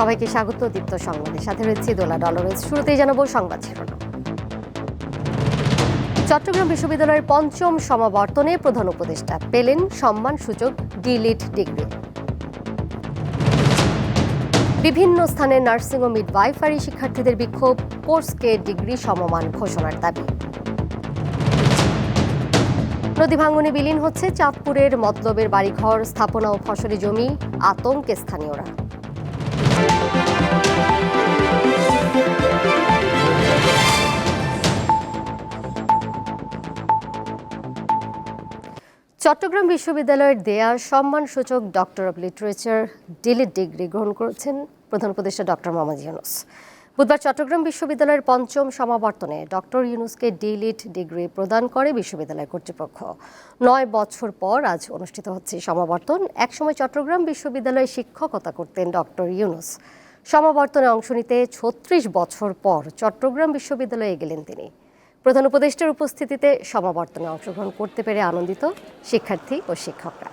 সবাইকে স্বাগত দীপ্ত সংবাদের সাথে রয়েছে দোলা ডলরেজ। শুরুতেই জানাব সংবাদ শিরোনাম। চট্টগ্রাম বিশ্ববিদ্যালয়ের পঞ্চম সমাবর্তনে প্রধান উপদেষ্টা পেলেন সম্মানসূচক ডিলিট ডিগ্রি। বিভিন্ন স্থানে নার্সিং ও মিডওয়াইফারি শিক্ষার্থীদের বিক্ষোভ, কোর্সকে ডিগ্রি সমমান ঘোষণার দাবি। নদী ভাঙনে বিলীন হচ্ছে চাঁদপুরের মতলবের বাড়িঘর, স্থাপনা ও ফসলি জমি, আতঙ্কে স্থানীয়রা। চট্টগ্রাম বিশ্ববিদ্যালয়ের দেয়া সম্মানসূচক doctor of literature DLitt degree গ্রহণ করেছেন প্রধান উপদেষ্টা ডক্টর মোহাম্মদ ইউনুস। বুধবার চট্টগ্রাম বিশ্ববিদ্যালয়ের পঞ্চম সমাবর্তনে ডক্টর ইউনুসকে ডিলিট ডিগ্রি প্রদান করে বিশ্ববিদ্যালয় কর্তৃপক্ষ। নয় বছর পর আজ অনুষ্ঠিত হচ্ছে সমাবর্তন। একসময় চট্টগ্রাম বিশ্ববিদ্যালয়ে শিক্ষকতা করতেন ডক্টর ইউনুস। সমাবর্তনে অংশ নিতে ছত্রিশ বছর পর চট্টগ্রাম বিশ্ববিদ্যালয়ে গেলেন তিনি। প্রধান উপদেষ্টার উপস্থিতিতে সমাবর্তনে অংশগ্রহণ করতে পেরে আনন্দিত শিক্ষার্থী ও শিক্ষকরা।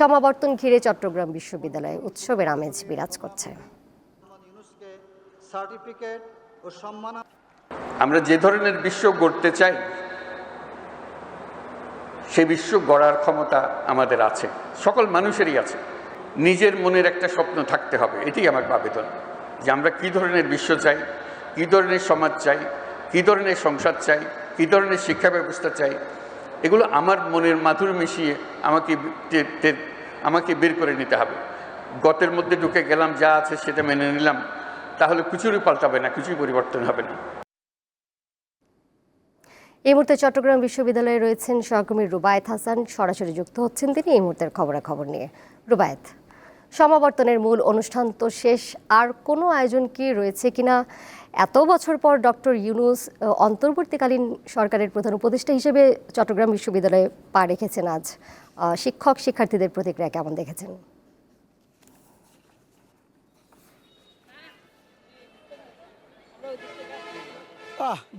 সমাবর্তন ঘিরে চট্টগ্রাম বিশ্ববিদ্যালয়ে উৎসবের আমেজ বিরাজ করছে। আমরা যে ধরনের বিশ্ব গড়তে চাই, সে বিশ্ব গড়ার ক্ষমতা আমাদের আছে, সকল মানুষেরই আছে। নিজের মনের একটা স্বপ্ন থাকতে হবে, এটাই আমার আবেদন। যে আমরা কী ধরনের বিশ্ব চাই, কী ধরনের সমাজ চাই, কী ধরনের সংসার চাই, কী ধরনের শিক্ষা ব্যবস্থা চাই, এগুলো আমার মনের মাধুর মিশিয়ে আমাকে আমাকে বের করে নিতে হবে। গতের মধ্যে ঢুকে গেলাম, যা আছে সেটা মেনে নিলাম, তাহলে কিছুরই পাল্টাবে না, কিছুই পরিবর্তন হবে না। এই মুহূর্তে চট্টগ্রাম বিশ্ববিদ্যালয়ে রয়েছেন সহকর্মী রুবায়েত হাসান। সরাসরি যুক্ত হচ্ছেন তিনি, এই মুহূর্তের খবরাখবর নিয়ে। রুবায়েত। সমাবর্তনের মূল অনুষ্ঠান তো শেষ। আর কোনো আয়োজন কি রয়েছে কিনা? এত বছর পর ডক্টর ইউনুস অন্তর্বর্তীকালীন সরকারের প্রধান উপদেষ্টা হিসেবে চট্টগ্রাম বিশ্ববিদ্যালয়ে পা রেখেছেন আজ। শিক্ষক শিক্ষার্থীদের প্রতিক্রিয়া কেমন দেখেছেন?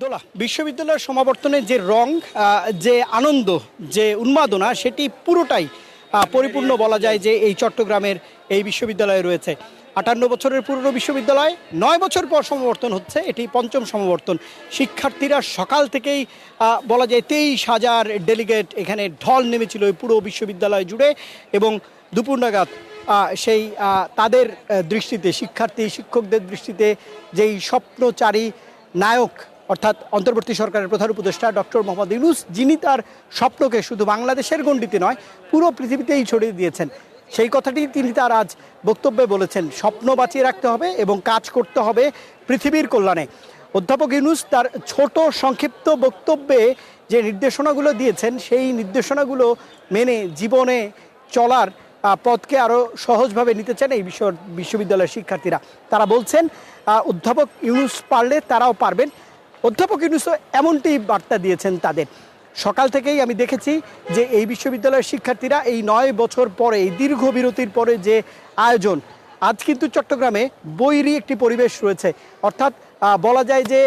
দোলা, বিশ্ববিদ্যালয়ের সমাবর্তনের যে রং যে আনন্দ, যে উন্মাদনা, সেটি পুরোটাই পরিপূর্ণ বলা যায় যে এই চট্টগ্রামের এই বিশ্ববিদ্যালয়ে রয়েছে। আটান্ন বছরের পুরনো বিশ্ববিদ্যালয়, নয় বছর পর সমাবর্তন হচ্ছে, এটি পঞ্চম সমাবর্তন। শিক্ষার্থীরা সকাল থেকেই বলা যায় তেইশ হাজার ডেলিগেট এখানে ঢল নেমেছিল এই পুরো বিশ্ববিদ্যালয় জুড়ে এবং দুপুর নাগাদ সেই তাদের দৃষ্টিতে, শিক্ষার্থী, শিক্ষকদের দৃষ্টিতে যেই স্বপ্নচারী নায়ক অর্থাৎ অন্তর্বর্তী সরকারের প্রধান উপদেষ্টা ডক্টর মোহাম্মদ ইউনুস, যিনি তার স্বপ্নকে শুধু বাংলাদেশের গণ্ডিতে নয়, পুরো পৃথিবীতেই ছড়িয়ে দিয়েছেন। সেই কথাটি তিনি তার আজ বক্তব্যে বলেছেন, স্বপ্ন বাঁচিয়ে রাখতে হবে এবং কাজ করতে হবে পৃথিবীর কল্যাণে। অধ্যাপক ইউনুস তার ছোট সংক্ষিপ্ত বক্তব্যে যে নির্দেশনাগুলো দিয়েছেন, সেই নির্দেশনাগুলো মেনে জীবনে চলার পথকে আরও সহজভাবে নিতে চান এই বিশ্ব বিশ্ববিদ্যালয়ের শিক্ষার্থীরা। তারা বলছেন অধ্যাপক ইউনুস পারলে তারাও পারবেন। অধ্যাপক ইউনুসও এমনটি বার্তা দিয়েছেন তাদের। সকাল থেকেই আমি দেখেছি যে এই বিশ্ববিদ্যালয়ের শিক্ষার্থীরা এই নয় বছর পরে, এই দীর্ঘ বিরতির পরে যে আয়োজন, আজ কিন্তু চট্টগ্রামে বৈরী একটি পরিবেশ রয়েছে। অর্থাৎ বলা যায় যে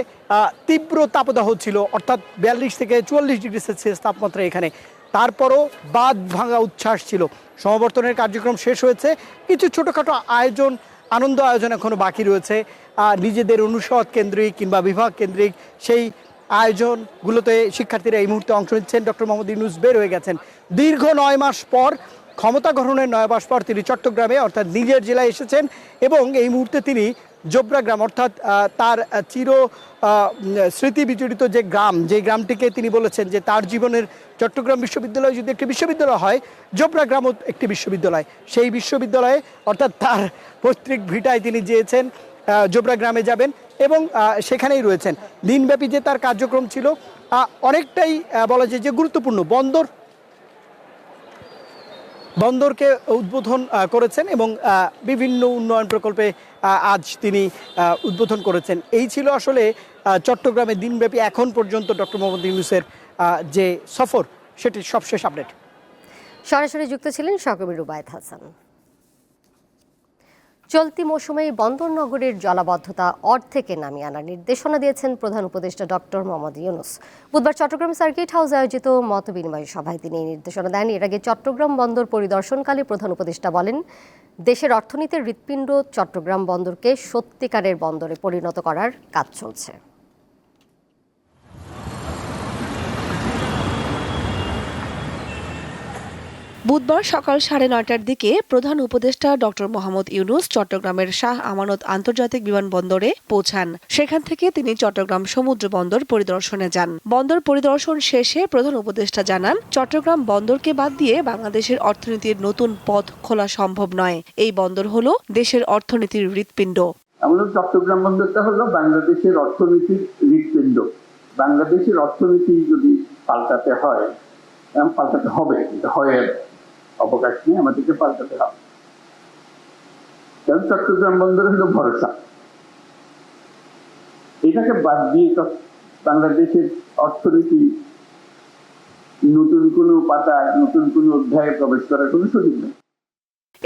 তীব্র তাপদাহ ছিল, অর্থাৎ বিয়াল্লিশ থেকে চুয়াল্লিশ ডিগ্রি সেলসিয়াস তাপমাত্রা এখানে। তারপরও বাদ ভাঙা উচ্ছ্বাস ছিল। সমাবর্তনের কার্যক্রম শেষ হয়েছে। কিছু ছোটোখাটো আয়োজন আনন্দ আয়োজন এখনও বাকি রয়েছে। আর নিজেদের অনুষদ কেন্দ্রিক কিংবা বিভাগ কেন্দ্রিক সেই আয়োজনগুলোতে শিক্ষার্থীরা এই মুহূর্তে অংশ নিচ্ছেন। ডক্টর মোহাম্মদ ইউনুস বের হয়ে গেছেন। দীর্ঘ নয় মাস পর ক্ষমতা গ্রহণের নয় মাস পর তিনি চট্টগ্রামে, অর্থাৎ নিজের জেলায় এসেছেন এবং এই মুহূর্তে তিনি জোবরা গ্রাম, অর্থাৎ তার চির স্মৃতি বিজড়িত যে গ্রাম, যে গ্রামটিকে তিনি বলেছেন যে তার জীবনের চট্টগ্রাম বিশ্ববিদ্যালয় যদি একটি বিশ্ববিদ্যালয় হয়, জোবরা গ্রামও একটি বিশ্ববিদ্যালয়। সেই বিশ্ববিদ্যালয়ে, অর্থাৎ তার পৈতৃক ভিটায় তিনি যেয়েছেন জোবরা গ্রামে যাবেন এবং সেখানেই রয়েছেন। দিনব্যাপী যে তার কার্যক্রম ছিল অনেকটাই বলা যায় যে গুরুত্বপূর্ণ। বন্দর, বন্দরকে উদ্বোধন করেছেন এবং বিভিন্ন উন্নয়ন প্রকল্পে আজ তিনি উদ্বোধন করেছেন। এই ছিল আসলে চট্টগ্রামে দিনব্যাপী এখন পর্যন্ত ডক্টর মোহাম্মদ ইউনুসের যে সফর, সেটির সবশেষ আপডেট। সরাসরি যুক্ত ছিলেন সহকর্মী রুবায়েত হাসান। চলতি মৌসুমে বন্দর নগরের জলাবদ্ধতা অর্ধেকে নামিয়ে আনার নির্দেশনা দিয়েছেন প্রধান উপদেষ্টা ডক্টর মোহাম্মদ ইউনুস। বুধবার চট্টগ্রাম সার্কিট হাউস আয়োজিত মত বিনিময় সভায় তিনি এই নির্দেশনা দেন। এর আগে চট্টগ্রাম বন্দর পরিদর্শনকালে প্রধান উপদেষ্টা বলেন, দেশের অর্থনীতির হৃৎপিণ্ড চট্টগ্রাম বন্দরকে সত্যিকারের বন্দরে পরিণত করার কাজ চলছে। বুধবার সকাল সাড়ে নয়টার দিকে প্রধান উপদেষ্টা ডক্টর মোহাম্মদ ইউনুস চট্টগ্রামের শাহ আমানত আন্তর্জাতিক বিমানবন্দরে পৌঁছান। সেখান থেকে তিনি চট্টগ্রাম সমুদ্র বন্দর পরিদর্শনে যান। বন্দর পরিদর্শন শেষে প্রধান উপদেষ্টা জানান, চট্টগ্রাম বন্দরকে বাদ দিয়ে বাংলাদেশের অর্থনীতির নতুন পথ খোলা সম্ভব নয়। এই বন্দর হল দেশের অর্থনীতির হৃৎপিণ্ড। আমাদের চট্টগ্রাম বন্দরটা হলো বাংলাদেশের অর্থনীতির হৃৎপিণ্ড। বাংলাদেশের অর্থনীতি যদি পাল্টাতে হয় পাল্টাতে হবে, হয় অবকাশ নিয়ে আমাদেরকে পাল্টাতে হবে। কারণ চট্টগ্রাম বন্দর হলো ভরসা। এটাকে বাদ দিয়ে বাংলাদেশের অর্থনীতি নতুন কোনো পাতায়, নতুন কোনো অধ্যায়ে প্রবেশ করার কোনো সুযোগ নেই।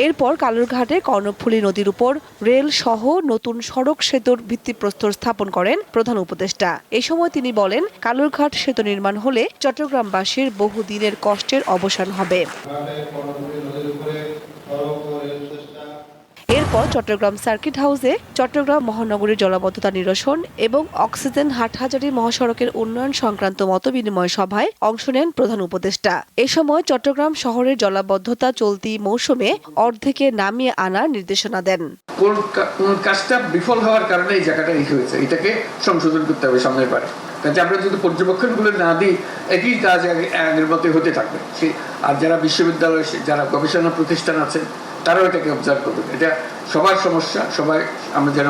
এরপর কালুরঘাটে কর্ণফুলী নদীর উপর রেল সহ নতুন সড়ক সেতুর ভিত্তিপ্রস্তর স্থাপন করেন প্রধান উপদেষ্টা। এ সময় তিনি বলেন, কালুরঘাট সেতু নির্মাণ হলে চট্টগ্রামবাসীর বহুদিনের কষ্টের অবসান হবে। এরপর চট্টগ্রাম সার্কিট হাউসে চট্টগ্রাম মহানগরীর জলাবদ্ধতা নিরসন এবং অক্সিজেন হাটহাজারী মহাসড়কের উন্নয়ন সংক্রান্ত মতবিনিময় সভায় অংশ নেন প্রধান উপদেষ্টা। এ সময় চট্টগ্রাম শহরের জলাবদ্ধতা চলতি মৌসুমে অর্ধেকে নামিয়ে আনার নির্দেশনা দেন। কোন কাজটা বিফল হওয়ার কারণে এই জায়গাটা হয়েছে, এটাকে সংশোধন করতে হবে সামনের পারে আমরা যদি পর্যবেক্ষণগুলো না দিই, একই কাজ আগের মতোই হতে থাকবে। আর যারা বিশ্ববিদ্যালয় যারা গবেষণা প্রতিষ্ঠান আছে তারাও এটাকে অবজার্ভ করবে। এটা সবার সমস্যা সবাই আমরা যেন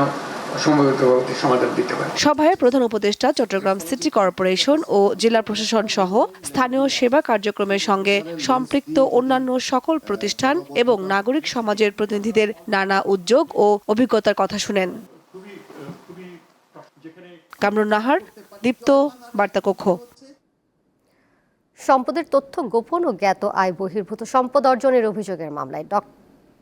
সমবেতভাবে সমাধান দিতে পারি। সভায় প্রধান উপদেষ্টা চট্টগ্রাম সিটি কর্পোরেশন ও জেলা প্রশাসন সহ স্থানীয় সেবা কার্যক্রমের সঙ্গে সম্পৃক্ত অন্যান্য সকল প্রতিষ্ঠান এবং নাগরিক সমাজের প্রতিনিধিদের নানা উদ্যোগ ও অভিজ্ঞতার কথা শুনেন। কামরুন নাহার দীপ্ত বার্তাকক্ষ। সম্পদের তথ্য গোপন ও জ্ঞাত আয় বহির্ভূত সম্পদ অর্জনের অভিযোগের মামলায় ডক-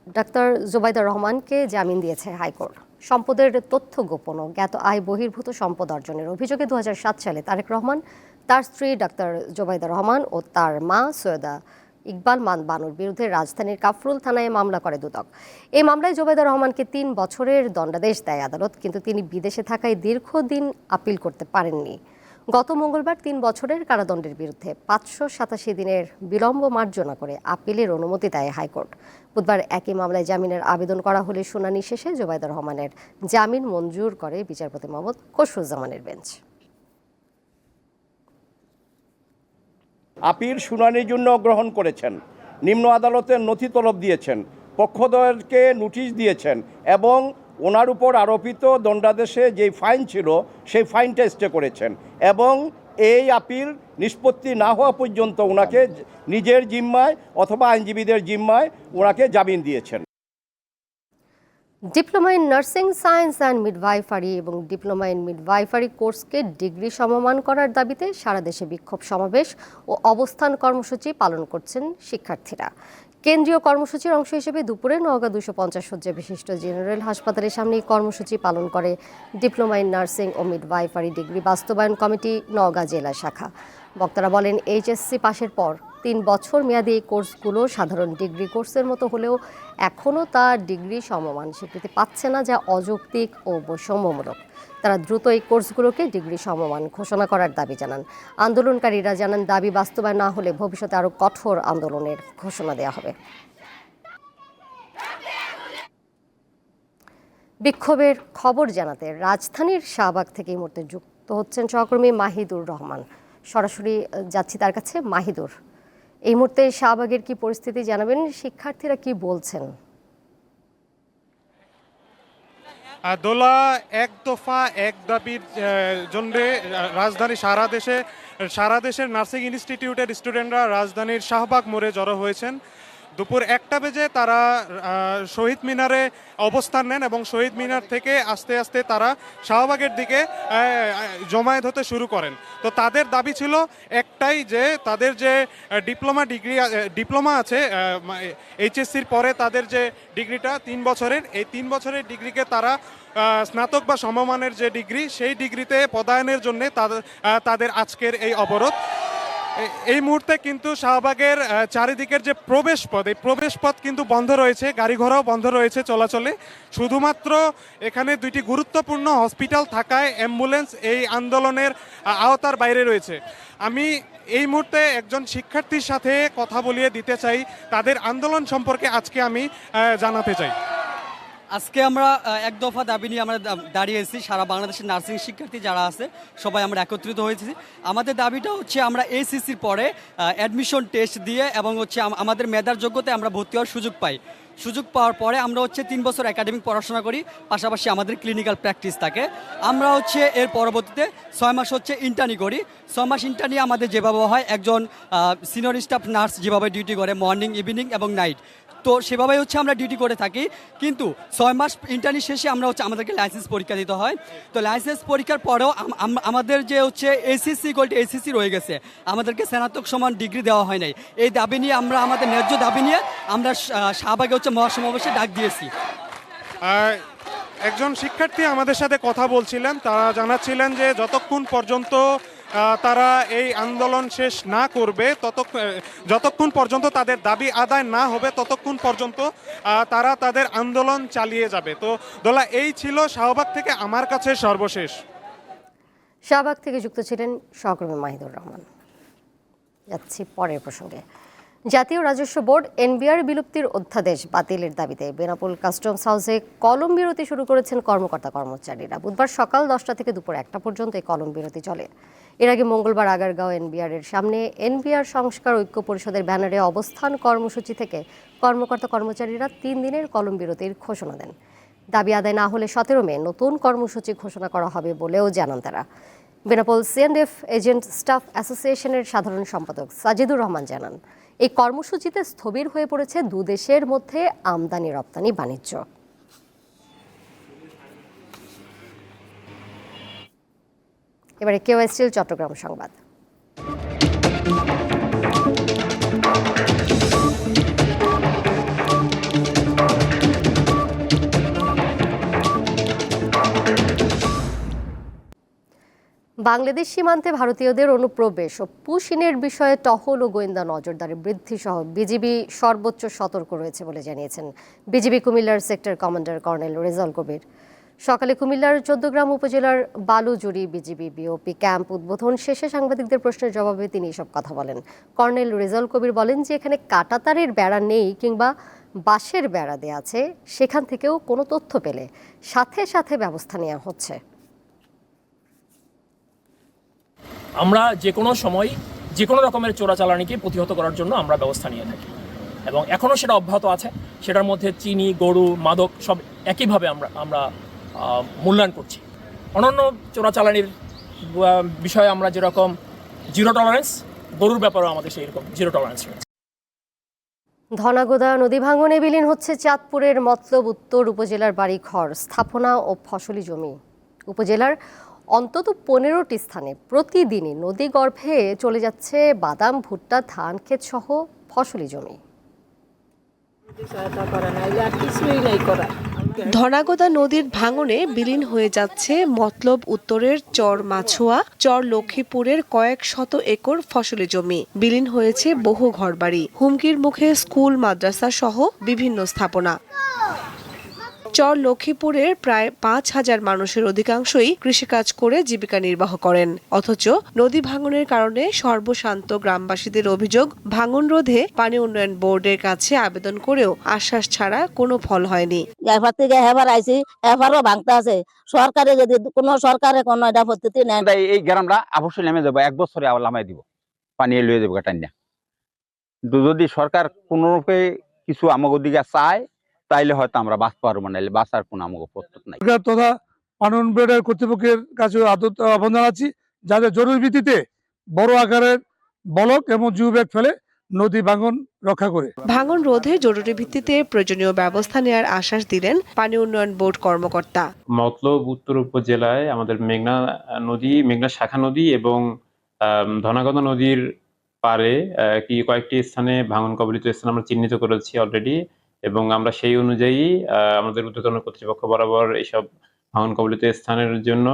ডাক্তার জুবাইদা রহমানকে জামিন দিয়েছে হাইকোর্ট। সম্পদের তথ্য গোপন ও জ্ঞাত আয় বহির্ভূত সম্পদ অর্জনের অভিযোগে দু হাজার সাত সালে তারেক রহমান, তার স্ত্রী ডাক্তার জোবাইদা রহমান ও তার মা সৈয়দা ইকবাল মান বানুর বিরুদ্ধে রাজধানীর কাফরুল থানায় মামলা করে দুদক। এই মামলায় জোবাইদা রহমানকে তিন বছরের দণ্ডাদেশ দেয় আদালত, কিন্তু তিনি বিদেশে থাকায় দীর্ঘদিন আপিল করতে পারেননি। গত মঙ্গলবার তিন বছরের কারাদণ্ডের বিরুদ্ধে পাঁচশো সাতাশি দিনের বিলম্ব মার্জনা করে আপিলের অনুমতি দেয় হাইকোর্ট। বুধবার একই মামলায় জামিনের আবেদন করা হলে শুনানি শেষে জোবাইদা রহমানের জামিন মঞ্জুর করে বিচারপতি মোহাম্মদ খসরুজ্জামানের বেঞ্চ। আপিল শুনানির জন্য গ্রহণ করেছেন, নিম্ন আদালতের নথি তলব দিয়েছেন, পক্ষদলকে নোটিশ দিয়েছেন এবং ওনার উপর আরোপিত দণ্ডাদেশে যে ফাইন ছিল, সেই ফাইনটা স্টে করেছেন। এবং এই আপিল নিষ্পত্তি না হওয়া পর্যন্ত ওনাকে নিজের জিম্মায় অথবা আইনজীবীদের জিম্মায় ওনাকে জামিন দিয়েছেন। Diploma in nursing science and midwifery এবং ডিপ্লোমা ইন মিডওয়াইফারি কোর্সকে ডিগ্রি সমমান করার দাবিতে সারা দেশে বিক্ষোভ সমাবেশ ও অবস্থান কর্মসূচি পালন করছেন শিক্ষার্থীরা। কেন্দ্রীয় কর্মসূচির অংশ হিসেবে দুপুরে নওগাঁ দুশো পঞ্চাশ শয্যা বিশিষ্ট জেনারেল হাসপাতালের সামনে কর্মসূচি পালন করে ডিপ্লোমা ইন নার্সিং ও মিডওয়াইফারি ডিগ্রি বাস্তবায়ন কমিটি নওগাঁ জেলা শাখা। বক্তারা বলেন, এইচএসসি পাশের পর তিন বছর মেয়াদী এই কোর্সগুলো সাধারণ ডিগ্রি কোর্সের মতো হলেও এখনও তা ডিগ্রি সমমান স্বীকৃতি পাচ্ছে না, যা অযৌক্তিক ও বৈষম্যমূলক। তারা দ্রুত এই কোর্সগুলোকে ডিগ্রি সমমান ঘোষণা করার দাবি জানান। আন্দোলনকারীরা জানান, দাবি বাস্তবায়ন না হলে ভবিষ্যতে আরও কঠোর আন্দোলনের ঘোষণা দেওয়া হবে। বিক্ষোভের খবর জানাতে রাজধানীর শাহবাগ থেকে এই মুহূর্তে যুক্ত হচ্ছেন সহকর্মী মাহিদুর রহমান। সরাসরি যাচ্ছি তার কাছে, মাহিদুর। এই মুহূর্তে শাহবাগের কি পরিস্থিতি জানাবেন? শিক্ষার্থীরা কি বলছেন? দোলা এক দফা, এক দাবির জন্য রাজধানী সারা দেশে, সারা দেশের নার্সিং ইনস্টিটিউটের স্টুডেন্টরা রাজধানীর শাহবাগ মোড়ে জড়ো হয়েছেন। দুপুর একটা বেজে তারা শহীদ মিনারে অবস্থান নেন এবং শহীদ মিনার থেকে আস্তে আস্তে তারা শাহবাগের দিকে জমায়েত হতে শুরু করেন। তো তাদের দাবি ছিল একটাই যে তাদের যে ডিপ্লোমা ডিগ্রি ডিপ্লোমা আছে এইচএসসির পরে তাদের যে ডিগ্রিটা, তিন বছরের, এই তিন বছরের ডিগ্রিকে তারা স্নাতক বা সমমানের যে ডিগ্রি, সেই ডিগ্রিতে পদায়নের জন্য তাদের তাদের আজকের এই অবরোধ। এই মুহূর্তে কিন্তু শাহবাগের চারিদিকের যে প্রবেশ পথ এই প্রবেশ পথ কিন্তু বন্ধ রয়েছে গাড়ি ঘোড়াও বন্ধ রয়েছে চলাচলে। শুধুমাত্র এখানে দুইটি গুরুত্বপূর্ণ হসপিটাল থাকায় অ্যাম্বুলেন্স এই আন্দোলনের আওতার বাইরে রয়েছে। আমি এই মুহূর্তে একজন শিক্ষার্থীর সাথে কথা বলিয়ে দিতে চাই, তাদের আন্দোলন সম্পর্কে আজকে আমি জানাতে চাই। আজকে আমরা এক দফা দাবি নিয়ে আমরা দাঁড়িয়েছি সারা বাংলাদেশের নার্সিং শিক্ষার্থী যারা আছে, সবাই আমরা একত্রিত হয়েছি। আমাদের দাবিটা হচ্ছে আমরা এসিসির পরে অ্যাডমিশন টেস্ট দিয়ে এবং হচ্ছে আমাদের মেধার যোগ্যতায় আমরা ভর্তি হওয়ার সুযোগ পাই। সুযোগ পাওয়ার পরে আমরা হচ্ছে তিন বছর একাডেমিক পড়াশোনা করি, পাশাপাশি আমাদের ক্লিনিক্যাল প্র্যাকটিস থাকে। আমরা হচ্ছে এর পরবর্তীতে ছয় মাস হচ্ছে ইন্টার্নি করি। ছয় মাস ইন্টার্নি আমাদের যেভাবে হয়, একজন সিনিয়র স্টাফ নার্স যেভাবে ডিউটি করে মর্নিং ইভিনিং এবং নাইট তো সেভাবেই হচ্ছে আমরা ডিউটি করে থাকি। কিন্তু ছয় মাস ইন্টার্নি শেষে আমরা হচ্ছে আমাদেরকে লাইসেন্স পরীক্ষা দিতে হয়। তো লাইসেন্স পরীক্ষার পরেও আম- আম- আমাদের যে হচ্ছে এসিসি গোল্ড এসিসি রয়ে গেছে। আমাদেরকে স্নাতক সমান ডিগ্রি দেওয়া হয় নাই। এই দাবি নিয়ে আমরা আমাদের ন্যায্য দাবি নিয়ে আমরা শাহবাগে হচ্ছে মহাসমাবেশে ডাক দিয়েছি। আহ, একজন শিক্ষার্থী আমাদের সাথে কথা বলছিলেন। তারা জানাচ্ছিলেন যে যতক্ষণ পর্যন্ত তারা এই আন্দোলন শেষ না করবে ততক্ষণ যতক্ষণ পর্যন্ত তাদের দাবি আদায় না হবে, ততক্ষণ পর্যন্ত তারা তাদের আন্দোলন চালিয়ে যাবে। তো দোলা, এই ছিল শাহবাগ থেকে আমার কাছে সর্বশেষ। শাহবাগ থেকে যুক্ত ছিলেন সহকর্মী মাহিদুর রহমান। যাচ্ছি পরের প্রসঙ্গে। জাতীয় রাজস্ব বোর্ড এনবিআর বিলুপ্তির অধ্যাদেশ বাতিলের দাবিতে বেনাপোল কাস্টমস হাউসে কলম বিরতি শুরু করেছেন কর্মকর্তা কর্মচারীরা। বুধবার সকাল দশটা থেকে দুপুর একটা পর্যন্ত এই কলম বিরতি চলে। এর আগে মঙ্গলবার আগারগাঁও এনবিআর এর সামনে এনবিআর সংস্কার ঐক্য পরিষদের ব্যানারে অবস্থান কর্মসূচি থেকে কর্মকর্তা কর্মচারীরা তিন দিনের কলম বিরতির ঘোষণা দেন। দাবি আদায় না হলে সতেরো মে নতুন কর্মসূচি ঘোষণা করা হবে বলেও জানান তারা। বেনাপোল সিএনএফ এজেন্ট স্টাফ অ্যাসোসিয়েশনের সাধারণ সম্পাদক সাজিদুর রহমান জানান। এই কর্মসূচিতে স্থবির হয়ে পড়েছে দুদেশের মধ্যে আমদানি রপ্তানি বাণিজ্য। এবারে কেউ এসছিল চট্টগ্রাম সংবাদ। বাংলাদেশ সীমান্তে ভারতীয়দের অনুপ্রবেশ ও পুশিনের বিষয়ে টহল ও গোয়েন্দা নজরদারি বৃদ্ধি সহ বিজিবি সর্বোচ্চ সতর্ক রয়েছে বলে জানিয়েছেন বিজিবি কুমিল্লার sector commander colonel Rezaul Kabir. সকালে কুমিল্লার চোদ্দগ্রাম উপজেলার বালুজুড়ি বিজিবি বিওপি ক্যাম্প উদ্বোধন শেষে সাংবাদিকদের প্রশ্নের জবাবে তিনি এসব কথা বলেন। কর্নেল রেজাল কবির বলেন যে, এখানে কাটাতারের বেড়া নেই কিংবা বাঁশের বেড়া দেয়া আছে, সেখান থেকেও কোনো তথ্য পেলে সাথে সাথে ব্যবস্থা নেওয়া হচ্ছে। আমরা যে কোনো সময় যে কোনো রকমের চোরাচালানিকে প্রতিহত করার জন্য আমরা ব্যবস্থা নিয়ে থাকি। এবং এখনও সেটা অব্যাহত আছে। সেটার মধ্যে চিনি, গরু, মাদক সব একইভাবে আমরা আমরা মূল্যায়ন করছি। অনন্য চোরাচালানির বিষয়ে আমরা যেরকম জিরো টলারেন্স, গরুর ব্যাপারেও আমাদের সেই রকম জিরো টলারেন্স রয়েছে। ধনাগোদা নদী ভাঙনে বিলীন হচ্ছে চাঁদপুরের মতলব উত্তর উপজেলার বাড়িঘর, স্থাপনা ও ফসলি জমি। উপজেলার অন্তত পনেরোটি স্থানে প্রতিদিনই নদী গর্ভে চলে যাচ্ছে বাদাম, ভুট্টা, ধান, ক্ষেত সহ ফসলি জমি। ধনাগদা নদীর ভাঙনে বিলীন হয়ে যাচ্ছে মতলব উত্তরের চর মাছুয়া, চর লক্ষ্মীপুরের কয়েক শত একর ফসলি জমি। বিলীন হয়েছে বহু ঘরবাড়ি। হুমকির মুখে স্কুল, মাদ্রাসা সহ বিভিন্ন স্থাপনা। চর লক্ষ্মীপুরের প্রায় পাঁচ হাজার মানুষের অধিকাংশই কৃষিকাজ করে জীবিকা নির্বাহ করেন। অথচ নদী ভাঙনের কারণে সর্বশান্ত গ্রামবাসীদের অভিযোগ ভাঙন রোধে পানি উন্নয়ন বোর্ডের কাছে আবেদন করেও আশ্বাস ছাড়া কোনো ফল হয়নি। এবার থেকে হেবার আইছি এবারও ভাঙতে আছে। সরকারে যদি কোনো সরকারে কোনো এটা পদ্ধতি আমরা এই গ্রামটা অবশ্যই নেমে যাব এক বছরে আবার লামাই দিব। পানি লুয়ে যাব টাইনা যদি সরকার কোনোরূপে কিছু আমাকে দিকে চায় তাইলে হয়তো আমরা বাঁচতে পারব না বাঁচার কোনো আমাকে প্রস্তুত নাই। তথা পানন বোর্ডের কর্তৃপক্ষের কাছে আদত আহ্বান জানাচ্ছি। যাতে জরুরি ভিত্তিতে বড় আকারের বলক এবং জিও ব্যাগ ফেলে নদী ভাঙন রক্ষা করে। ভাঙন রোধে জরুরি ভিত্তিতে প্রয়োজনীয় ব্যবস্থা নেওয়ার আশ্বাস দিলেন পানি উন্নয়ন বোর্ড কর্মকর্তা। মতলব উত্তর উপজেলায় আমাদের মেঘনা নদী মেঘনা শাখা নদী এবং আম, ধনাগদা নদীর পারে আহ, কি কয়েকটি স্থানে ভাঙন কবলিত স্থান আমরা চিহ্নিত করেছি অলরেডি এবং আমরা সেই অনুযায়ী আমাদের ঊর্ধ্বতন কর্তৃপক্ষ বরাবর এইসব ভাঙন কবলিত স্থানের জন্য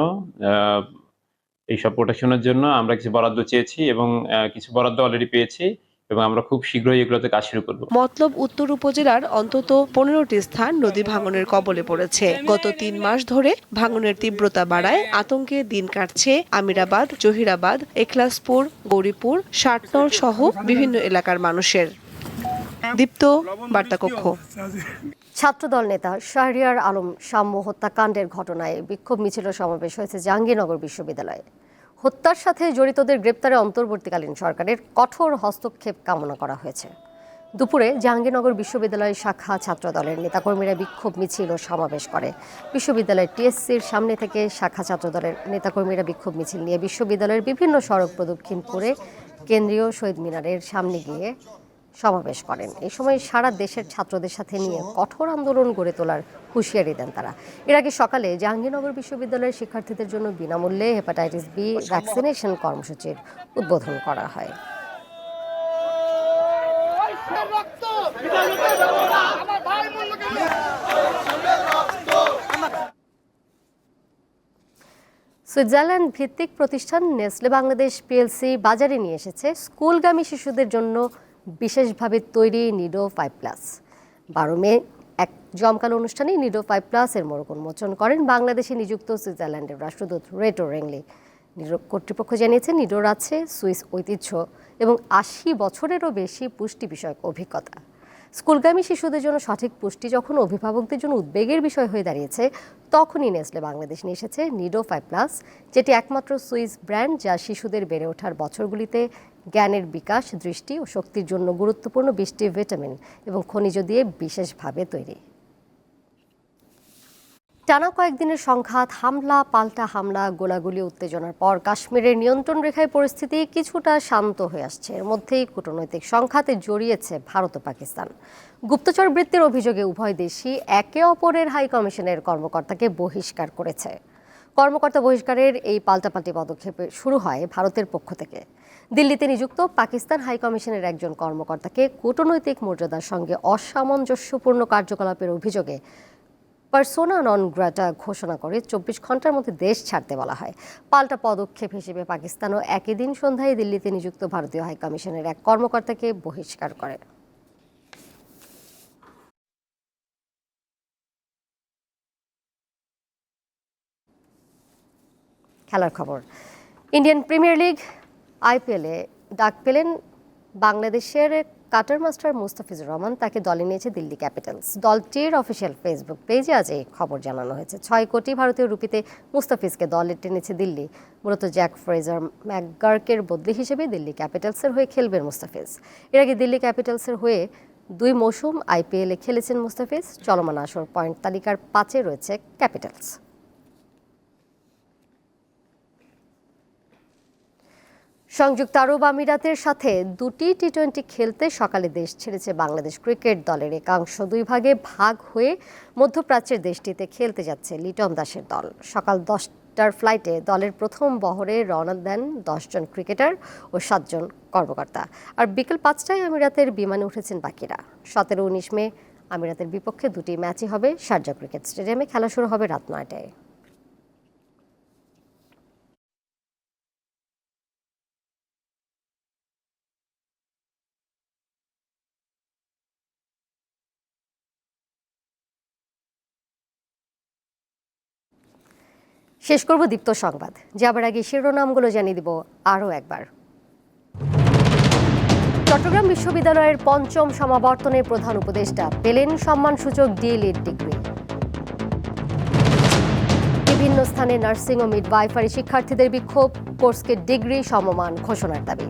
এইসব প্রোটেকশনের জন্য আমরা কিছু বরাদ্দ চেয়েছি এবং কিছু বরাদ্দ অলরেডি পেয়েছি এবং আমরা খুব শীঘ্রই এগুলোতে কাজ শুরু করব। মতলব উত্তর উপজেলার অন্তত পনেরোটি স্থান নদী ভাঙনের কবলে পড়েছে। গত তিন মাস ধরে ভাঙনের তীব্রতা বাড়ায়, আতঙ্কে দিন কাটছে আমিরাবাদ, জহিরাবাদ, এখলাসপুর, গৌরীপুর ষাটনল সহ বিভিন্ন এলাকার মানুষের। দীপ্ত বার্তাকক্ষ। ছাত্রদল নেতা শাহরিয়ার আলম সাম্য হত্যাকাণ্ডের ঘটনায় বিক্ষোভ মিছিল সমাবেশ হয়েছে জাহাঙ্গীরনগর বিশ্ববিদ্যালয়ে। হত্যার সাথে জড়িতদের গ্রেপ্তারে অন্তর্বর্তীকালীন সরকারের কঠোর হস্তক্ষেপ কামনা করা হয়েছে। দুপুরে জাহাঙ্গীরনগর বিশ্ববিদ্যালয় শাখা ছাত্রদলের নেতাকর্মীরা বিক্ষোভ মিছিল ও সমাবেশ করে। বিশ্ববিদ্যালয়ের টিএসসির সামনে থেকে শাখা ছাত্রদলের নেতাকর্মীরা বিক্ষোভ মিছিল নিয়ে বিশ্ববিদ্যালয়ের বিভিন্ন সড়ক প্রদক্ষিণ করে কেন্দ্রীয় শহীদ মিনারের সামনে গিয়ে সমাবেশ করেন। এই সময় সারা দেশের ছাত্রদের সাথে নিয়ে কঠোর আন্দোলন গড়ে তোলার হুঁশিয়ারি দেন তারা। এর আগে সকালে জাহাঙ্গীরনগর বিশ্ববিদ্যালয়ের শিক্ষার্থীদের জন্য বিনামূল্যে হেপাটাইটিস বি ভ্যাকসিনেশন কর্মসূচির উদ্বোধন করা হয়। সুইজারল্যান্ড ভিত্তিক প্রতিষ্ঠান নেসলে বাংলাদেশ পিএলসি বাজারে নিয়ে এসেছে। স্কুলগামী শিশুদের জন্য বিশেষভাবে তৈরি নিডো ফাইভ প্লাস। বারো মে এক জমকালো অনুষ্ঠানে নিডো ফাইভ প্লাসের মোড়ক উন্মোচন করেন বাংলাদেশে নিযুক্ত সুইজারল্যান্ডের রাষ্ট্রদূত রেটো রেংলি। নিডো কর্তৃপক্ষ জানিয়েছে, নিডোর আছে সুইস ঐতিহ্য এবং আশি বছরেরও বেশি পুষ্টি বিষয়ক অভিজ্ঞতা। স্কুলগামী শিশুদের জন্য সঠিক পুষ্টি যখন অভিভাবকদের জন্য উদ্বেগের বিষয় হয়ে দাঁড়িয়েছে, তখনই নেসলে বাংলাদেশ নিয়ে এসেছে নিডো ফাইভ প্লাস, যেটি একমাত্র সুইস ব্র্যান্ড যা শিশুদের বেড়ে ওঠার বছরগুলিতে জ্ঞানের বিকাশ, দৃষ্টি ও শক্তির জন্য গুরুত্বপূর্ণ বৃষ্টি ভিটামিন এবং খনিজ দিয়ে বিশেষভাবে তৈরি। টানা কয়েকদিনের সংঘাত, হামলা, পাল্টা হামলা, গোলাগুলি উত্তেজনার পর কাশ্মীরের নিয়ন্ত্রণ রেখায় পরিস্থিতি কিছুটা শান্ত হয়ে আসছে। এর মধ্যেই কূটনৈতিক সংঘাতে জড়িয়েছে ভারত ও পাকিস্তান। গুপ্তচর বৃত্তির অভিযোগে উভয় দেশই একে অপরের হাই কমিশনের কর্মকর্তাকে বহিষ্কার করেছে। কর্মকর্তা বহিষ্কারের এই পাল্টাপাল্টি পদক্ষেপ শুরু হয় ভারতের পক্ষ থেকে। দিল্লিতে নিযুক্ত পাকিস্তান হাই কমিশনের একজন কর্মকর্তাকে কূটনৈতিক মর্যাদার সঙ্গে অসামঞ্জস্যপূর্ণ কার্যকলাপের অভিযোগে পার্সোনা নন গ্রাটা ঘোষণা করে চব্বিশ ঘণ্টার মধ্যে দেশ ছাড়তে বলা হয়। পাল্টা পদক্ষেপ হিসেবে পাকিস্তানও একই দিন সন্ধ্যায় দিল্লিতে নিযুক্ত ভারতীয় হাইকমিশনের এক কর্মকর্তাকে বহিষ্কার করে। খেলার খবর। ইন্ডিয়ান প্রিমিয়ার লিগ, আইপিএলে ডাক পেলেন বাংলাদেশের কাটার মাস্টার মুস্তাফিজুর রহমান তাকে দলে নিয়েছে দিল্লি ক্যাপিটালস। দলটির অফিসিয়াল ফেসবুক পেজে আজ এই খবর জানানো হয়েছে। ছয় কোটি ভারতীয় রুপিতে মুস্তাফিজকে দলে টেনেছে দিল্লি। মূলত জ্যাক ফ্রেজার ম্যাকগার্কের বদলি হিসেবে দিল্লি ক্যাপিটালসের হয়ে খেলবেন মুস্তাফিজ। এর আগে দিল্লি ক্যাপিটালসের হয়ে দুই মৌসুম আইপিএলে খেলেছেন মুস্তাফিজ। চলমান আসর পয়েন্ট তালিকার পাঁচে রয়েছে ক্যাপিটালস। সংযুক্ত আরব আমিরাতের সাথে দুটি টি টোয়েন্টি খেলতে সকালে দেশ ছেড়েছে বাংলাদেশ ক্রিকেট দলের একাংশ। দুই ভাগে ভাগ হয়ে মধ্যপ্রাচ্যের দেশটিতে খেলতে যাচ্ছে লিটন দাসের দল। সকাল দশটার ফ্লাইটে দলের প্রথম বহরে রওনা দেন দশজন ক্রিকেটার ও সাতজন কর্মকর্তা। আর বিকেল পাঁচটায় আমিরাতের বিমানে উঠেছেন বাকিরা। সতেরো উনিশ মে আমিরাতের বিপক্ষে দুটি ম্যাচই হবে শারজা ক্রিকেট স্টেডিয়ামে। খেলা শুরু হবে রাত নয়টায়। শেষ করব দীপ্ত সংবাদ। যাবার আগে শিরোনামগুলো জানিয়ে দিব আরও একবার। চট্টগ্রাম বিশ্ববিদ্যালয়ের পঞ্চম সমাবর্তনে প্রধান উপদেষ্টা পেলেন সম্মানসূচক ডিএলএড ডিগ্রি। বিভিন্ন স্থানে নার্সিং ও মিডওয়াইফারি শিক্ষার্থীদের বিক্ষোভ, কোর্সকে ডিগ্রি সমমান ঘোষণার দাবি।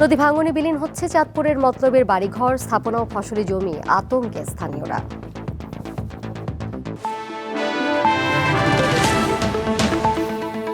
নদী ভাঙনে বিলীন হচ্ছে চাঁদপুরের মতলবের বাড়িঘর, স্থাপনা ও ফসলি জমি, আতঙ্কে স্থানীয়রা।